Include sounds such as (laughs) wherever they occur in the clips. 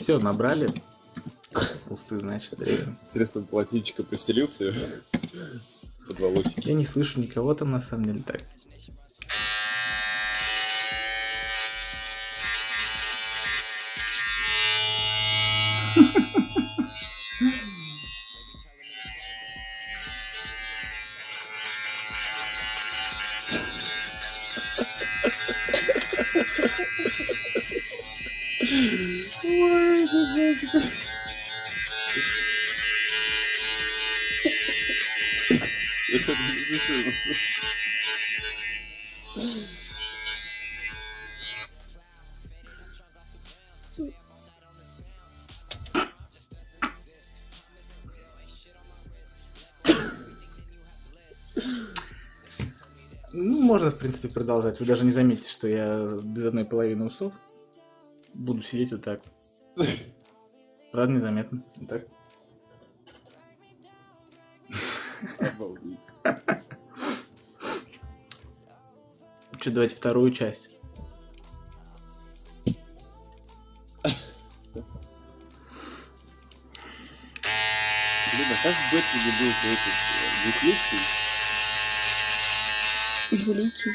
Все, набрали. Пусты, значит, время. Интересно, полотенчика постелил все под волосики. Я не слышу никого там на самом деле так. Это (laughs) не смешно. Ну, можно, в принципе, продолжать. Вы даже не заметите, что я без одной половины усов буду сидеть вот так. Правда, незаметно. Так. Обалдеть. Что, давайте вторую часть. Блин, а как в Бэтмене будет этот дислексий? Двуликий.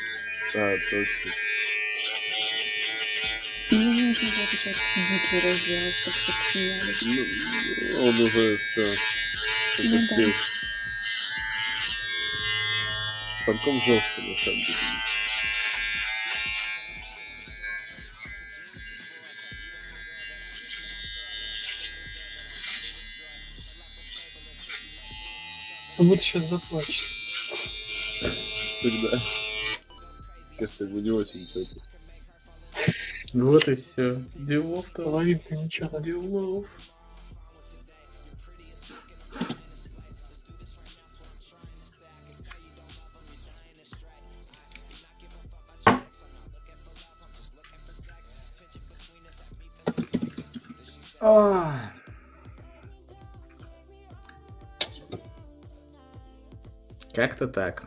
А, точно. Ну, нужно было сейчас Гитлера сделать, чтобы все посмеялись. Ну, он уже все Ну да. Танком жестко, на самом деле. Вот сейчас заплачет. Тогда. Кажется, ему не очень что-то. Вот и все. Делов-то. Половинка ничего. Делов. А. Как-то так.